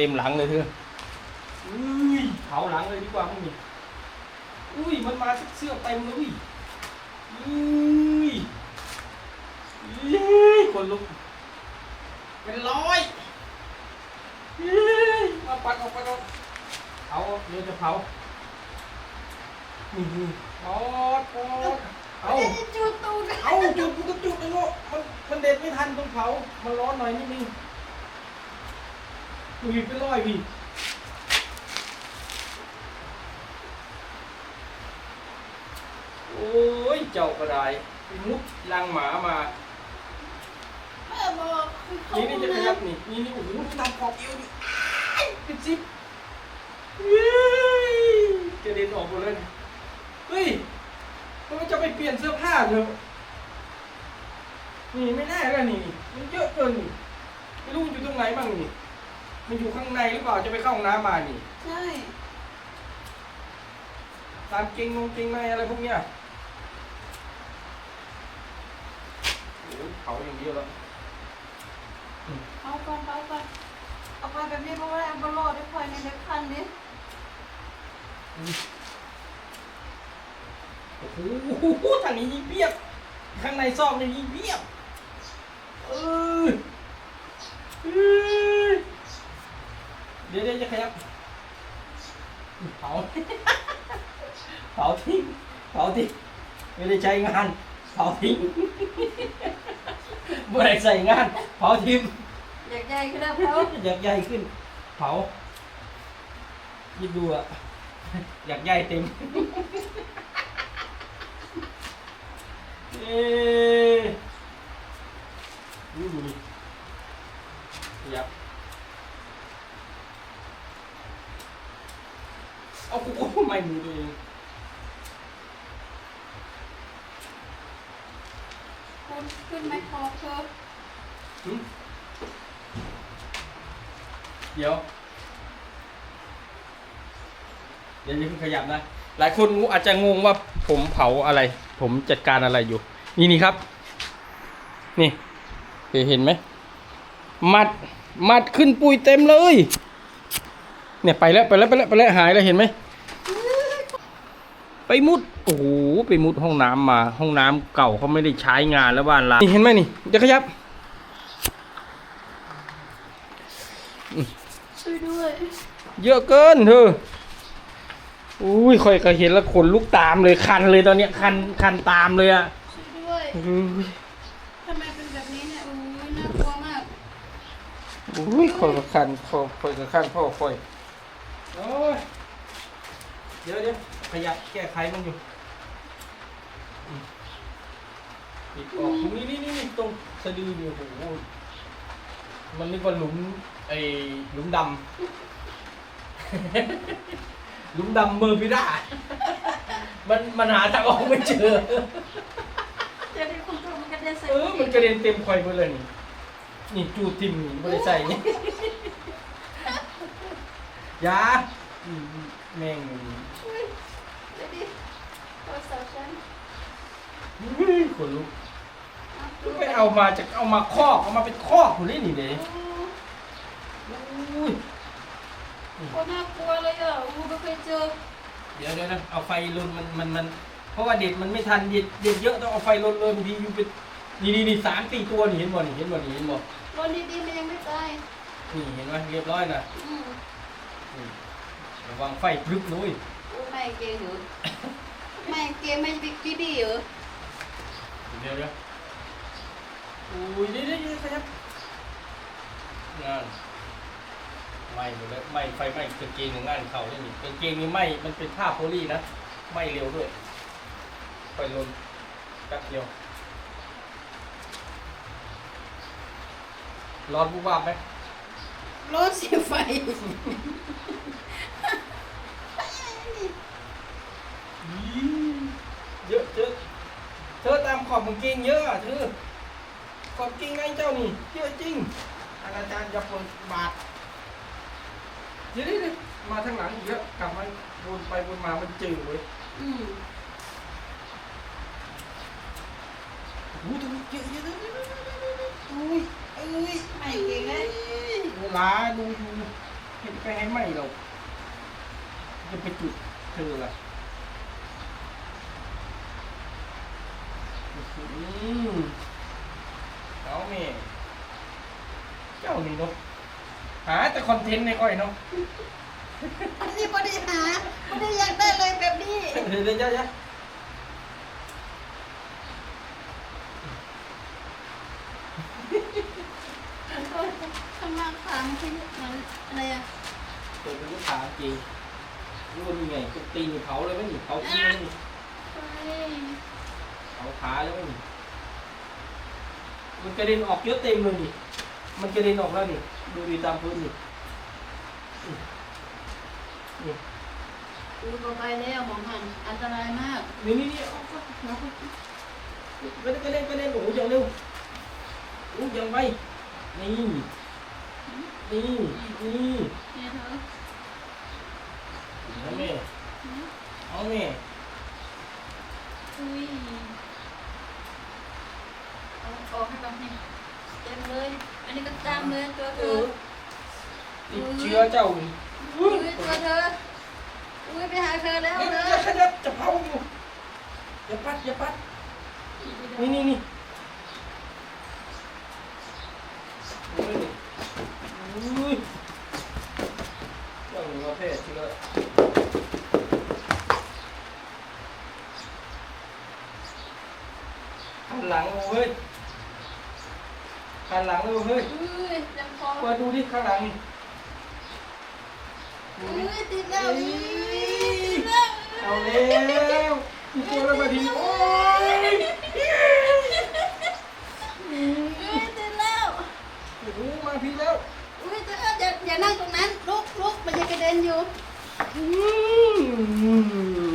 เต็มหลังเลยเธออุ้ยเผาหลังเลยดีกว่ามึงนี่อุ้ยมันมาเสื้อเต็มเลยอุ้ยอุ้ยอุ้ยคนลุกเป็นร้อยอุ้ยมาปัดออกปัดออกเผาเดี๋ยวจะเผานี่นี่ปอดปอดเอาจูดตูดเอาจุดมันก็จุดเลยลูกมันมันเด็ดไม่ทันต้องเผามันร้อนหน่อยนิดนึง ดูอีกเป็นร้อยพี่โอ้ยเจ้าก็ได้ไปมุดลังหมามาแม่บอกเขานี่นี่จะขยับนี่นี่นี่โอ้โหดูตามขอบเอวดิอ้ายเป็นซิปเฮ้ยกระเด็นออกหมดเลยเฮ้ยมันจะไปเปลี่ยนเสื้อผ้าเถอะนี่ไม่ได้แล้วนี่มันเยอะเกินนี่ไม่รู้มันอยู่ตรงไหนบ้างนี่ มันอยู่ข้างในหรือเปล่าจะไปเข้าห้องน้ำมานี่ใช่ตามเกงนงเกงในอะไรพวกเนี้ยโอ้ยเผาอย่างเดียวแล้วเอาก่อนเอาก่อนเอาไปแบบนี้เพราะว่าเอาบอลลอดได้คอยในเล็กคันนี้โอ้โหทางนี้ยิ่งเปียบข้างในซอกนี่ยิ่งเปียบเออเออ เดี๋ยวเดี๋ยวจะขยับเผา เผาทิ้ง เผาทิ้ง ไม่ได้ใช้งาน เผาทิ้งไม่ได้ใส่งาน เผาทิ้งอยากใหญ่ขึ้นแล้วเขาอยากใหญ่ขึ้น เผายิบดูอะอยากใหญ่เต็มเอ๊ะดูดูดิขยับเอากูก็ ไม่มือตัวเองคุณขึ้นไหมคอเธอหึเดี๋ยว เดี๋ยวอย่าเพิ่งขยับนะ หลายคนอาจจะงงว่าผมเผาอะไร ผมจัดการอะไรอยู่ นี่นี่ครับ นี่เคยเห็นไหม มัด มัดขึ้นปุยเต็มเลย เนี่ยไปแล้วไปแล้วไปแล้วไปแล้วหายแล้วเห็นไหม ไปมุดโอ้โหไปมุดห้องน้ำมา ห้องน้ำเก่าเขาไม่ได้ใช้งานแล้วบ้านเรานี่เห็นไหมนี่จะขยับช่วยด้วย เยอะเกินเธออุ้ยค่อยก็เห็นแล้วขนลุกตามเลยคันเลยตอนเนี้ยคันคันตามเลยอะช่วยด้วยอุ้ยทำไมเป็นแบบนี้เนี่ยอุ้ยน่ากลัวมากอุ้ยค่อยก็คันค่อยค่อยก็คันพ่อค่อยโอ้ยเดี๋ยวเดี๋ยว ขยับแก้ไขมันอยู่อืมปิดออกตรงนี้นี่นี่นี่ตรงสะดือเนี่ยโอ้โหมันนึกว่าหลุมไอ้หลุมดำ หลุมดำเมอร์พิด้ามันมันหาทางออกไม่เจอ เดี๋ยวที่คุณทำมันกระเด็นใส่เออ มันกระเด็นเต็มคอยหมดเลยนี่ นี่จูดทิมนี่ไม่ได้ใส่นี่ยาอืมแม่งอุ๊ยเดี๋ยวดิ โทรศัพท์ฉันเฮ้ยขนลุกเอาไปเอามาจากเอามาคอกเอามาเป็นคอกคนนี้นี่เด้โอ้อุ้ยโคตรน่ากลัวเลยอะอู้ไม่เคยเจอ เดี๋ยวเดี๋ยวนะเอาไฟลนมันมันมัน เพราะว่าเด็ดมันไม่ทันเด็ดเด็ดเยอะต้องเอาไฟลนเลยบางทีอยู่เป็นนี่นี่นี่สามสี่ตัวนี่เห็นบ่นี่เห็นบ่นี่เห็นบ่วันดีๆมันยังไม่ตายนี่เห็นไหมเรียบร้อยนะอืมนี่ระวังไฟพลึกเลยโอ้ไม่เกย์เหรอ ไม่เกย์ไม่บิ๊กบี้บี้เหรอเดี๋ยวเดี๋ยวอุ้ยเดี๋ยวเดี๋ยวเดี๋ยวขยับงานไหม้หมดแล้วไหม้ไฟไหม้กางเกงของงานเขาเลยนี่กางเกงนี่ไหม้มันเป็นผ้าโพลีนะไหม้เร็วด้วยไฟลนแป๊บเดียวร้อนบุบวาบไหมรถเสียไฟ อี๋เยอะเยอะ เธอตามขอบกางเกงเยอะอะเธอขอบกางเกงในเจ้านี่เยอะจริงอาจารย์จะปนบาทเดี๋ยวนี้มาทางหลังอีกแล้วกลับมาวนไปวนมามันจืดเว้ยอืมโอ้โหตรงนี้เยอะเยอะเยอะเยอะเยอะเยอะอุ้ยเอ้ยไม่เกย์เลยเวลาดูดูไปให้ไหมเราจะไปจุดเธอล่ะอืม เอาแม่เจ้านี่เนาะหาแต่คอนเทนต์ในก้อยเนาะอันนี้ไม่ได้หาไม่ได้อยากได้เลยแบบนี้ เดี๋ยวเดี๋ยวเดี๋ยวเดี๋ยวข้างล่างค้างที่มันอะไรอะเปิดเป็นลูกค้าจริงรู้ว่ามีไงตุกตีนเผาเลยไหมนี่เผาที่เลยนี่ เฮ้ยเผาขาเลยไหมนี่มันกระเด็นออกเยอะเต็มเลยนี่ มันกระเด็นออกแล้วนี่ ดูดีตามพื้นนี่นี่นี่อูก็ไปแล้วของหันอันตรายมากนี่นี่นี่เอาไปเอาไปกระเด็นกระเด็นกระเด็นโอ้โหอย่างเร็วโอ้ยังไปนี่นี่นี่ เนี่ยเธอ เอาแม่เอาแม่ อุ้ยเอาออกให้แบบนี้เต็มเลย อันนี้ก็ตามเลยตัวเธ เอ อ อติดเชื้อเจ้านี่ อุ้ยตัวเธอ อุ้ยไปหาเธอแล้ว เดี๋ยวเธอเดี๋ยวขยับจะเผาอยู่อย่าปัดอย่าปัดนี่นี่นี่อุ้ยเจ้าหนูประเภทเชื้อหันหลังเอาเว้ยหันหลังเอาเว้ยอุ้ยเต็มคอเปิดดูดิข้างหลังนี่ดูอุ้ยติดแล้วเอ้อุ้ยยติดแล้ว เอาแล้วพี่ตัวแล้วมาดีโอ้ยอุ้ยติดแล้วโอ้โหมาพี่แล้วอุ้ยเธออย่าอย่านั่งตรงนั้นลุกลุกมันยังกระเด็นอยู่อื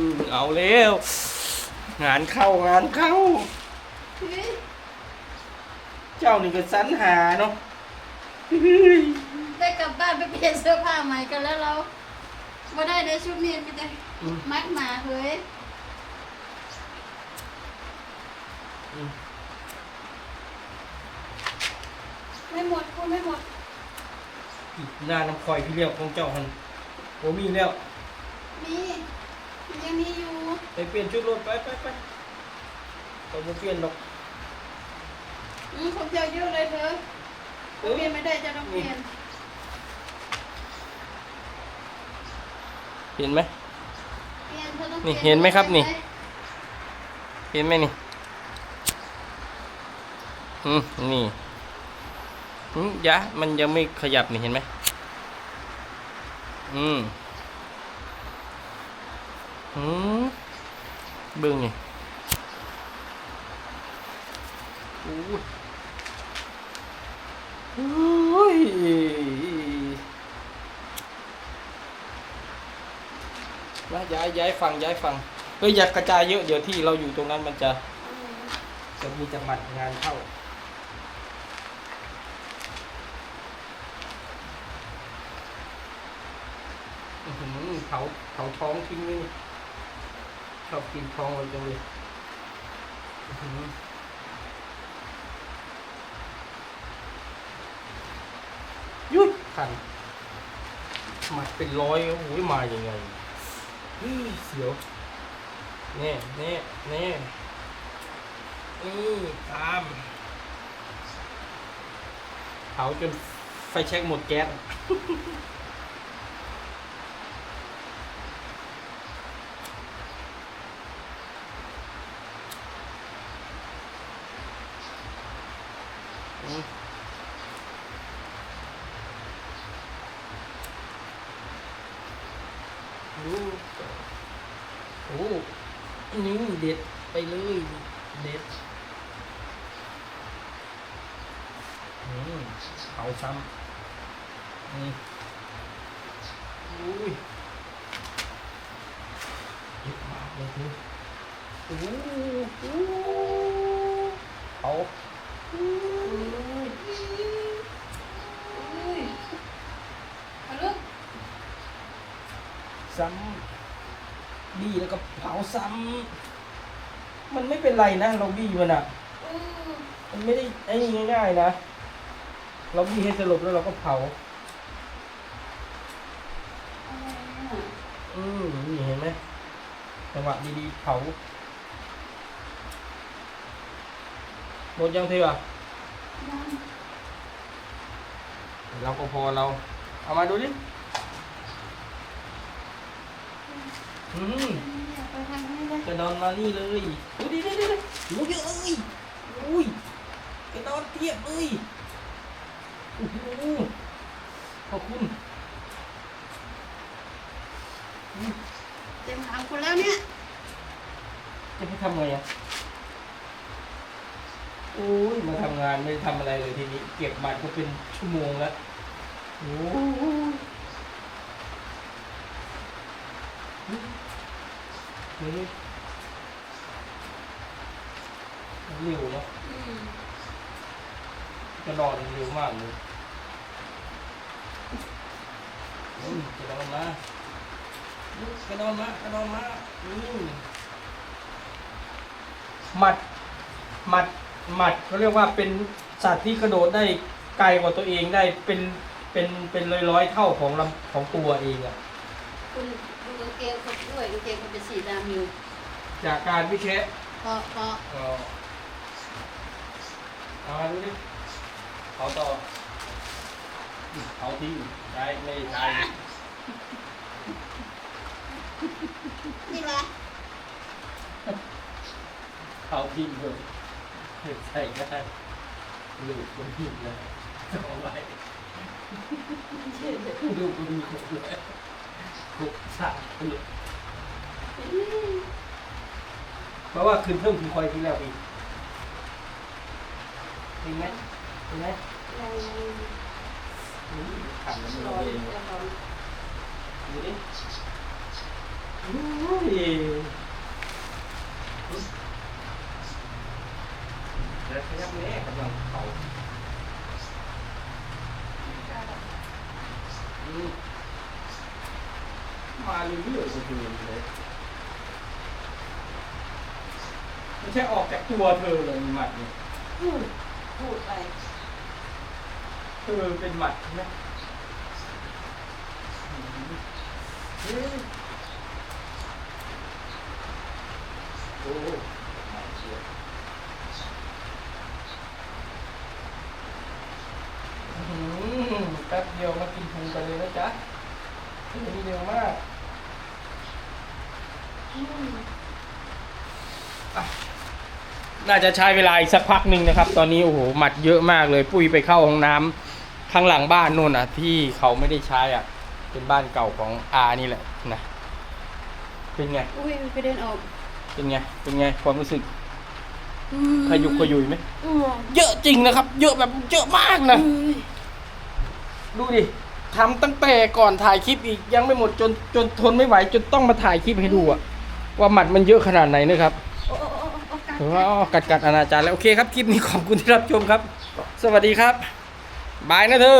มเอาแล้วงานเข้างานเข้า อุ้ยเจ้านี่ก็สรรหาเนาะเฮ้ยได้กลับบ้านไปเปลี่ยนเสื้อผ้าใหม่กันแล้วเรา บ่ได้ในชุดนี้มีแต่อืม มัดหมาเฮ้ยอืมไม่หมดคุณไม่หมดหน้าน้ำคอยพี่เลี้ยวของเจ้าหันโอ้มีแล้วมีมันยังมีอยู่ไปเปลี่ยนชุดรถไปไปไปต้องมาเปลี่ยนดอก อืมผมจะเอาเยอะเลยเธอเปลี่ยนไม่ได้จะต้องเปลี่ยน เห็นไหมเปลี่ยนเธอต้องนี่ปลี่ยเห็นไหมครับนี่ เห็นไหมนี่อืมนี่อืมยะมันยังไม่ขยับนี่เห็นไหมอืมอืมเบิ้งนี่อู้ยอุ้ยมา ย้ายย้ายฝั่งย้ายฝั่งเฮ้ยอยากระจายเยอะเดี๋ยวที่เราอยู่ตรงนั้นมันจะจะมีจังหวัดงานเข้าเผาเผาท้องทิ้งนี่ชอบกินท้องเลยจังเลยยุดขันมัดเป็นร้อยโอ้โหมาอย่างไง เฮ้ยเสียวแน่แน่แน่นี่ตามเผาจนไฟแช็กหมดแก๊ส อืม โอ้โอ้นี่เด็ดไปเลยเด็ดอืมเอาซ้ำนี่อุ้ยเยอะมากเลยคุณโอ้โหเอาอุ้ยเอาลูก ซ้ำบี้แล้วก็เผาซ้ำมันไม่เป็นไรนะเราบี้มันอะอู้มันไม่ได้ไอ้นี่ง่ายๆนะ เราบี้ให้สลบแล้วเราก็เผา อืมนี่เห็นไหมจังหวะดีๆเผาหมดยังเธออะยังเราก็พอเรา เอามาดูดิ อืมอยากไปทางนี้เลยกระดอนมานี่เลยดูดิดิดิดิโอ้เยอะเลยอุ้ยกระดอนเทียบเลยโอ้โหขอบคุณอืมเต็มถังคนแล้วเนี่ย จะไปทำไงอะโอ้ยมาทำงานไม่ได้ทำอะไรเลยทีนี้ เก็บบัตรก็เป็นชั่วโมงแล้วโอ้ย เฮ้ยเร็วเนาะอืมจะนอนเร็วมากเลยอืมจะนอนมาลุกกระนอนมากระนอนมาอืมหมัด หมัด หมัดเขาเรียกว่าเป็นสัตว์ที่กระโดดได้ไกลกว่าตัวเองได้เป็นเป็นเป็นร้อยร้อยๆเท่าของลำของตัวเองอะคุณดู กางเกงเขาด้วยกางเกงเขาเป็นสีดำอยู่จากการวิเคราะห์เพราะเพราะเอ่อเอามาดูดิเขาต่ออืมเขาทิ้งใช้ไม่ใช้นี่แหละเขาทิ้งเลยใส่ก็ได้ลูกคนทิ้งเลยเอาไว้ ลูกคนมีคุกเลย คุกสามเลยเพราะว่าคืนเพิ่มคืนคอยที่แล้วอีกจริงไหมจริงไหมขันมันรเราอเองจะรอดูดิโอ้ยเดี๋ยวขยับแน่กำลังเขาอืม มาเรื่อยๆก็คือเลยไม่ใช่ออกจากตัวเธอเลยหมัดเนี่ยพูดพูดไปเธอเป็นหมัดใช่ไหมอืมเฮ้ยโอ้หมัดเชียวอื้อหือแป๊บเดียวมากินพุงกันเลยนะจ๊ะนี่เร็วมากอืม น่าจะใช้เวลาอีกสักพักหนึ่งนะครับ ตอนนี้โอ้โหหมัดเยอะมากเลย ปุ้ยไปเข้าห้องน้ำข้างหลังบ้านนู่นอะ ที่เขาไม่ได้ใช้อะ เป็นบ้านเก่าของอานี่แหละนะเป็นไงอุ้ยไปเดินออกเป็นไงเป็นไงความรู้สึกอืมขยุกขยุยไหมอืมเยอะจริงนะครับ เยอะแบบเยอะมากนะอืมดูดิทำตั้งแต่ก่อนถ่ายคลิปอีกยังไม่หมดจนจนทนไม่ไหว จนต้องมาถ่ายคลิปให้ดูอะ ว่าหมัดมันเยอะขนาดไหนนะครับโอ้โอ้โอ้โอ้กัดถือว่ากัดกัดอนาจารแล้ว โอเคครับ คลิปนี้ขอบคุณที่รับชมครับ สวัสดีครับ บายนะเธอ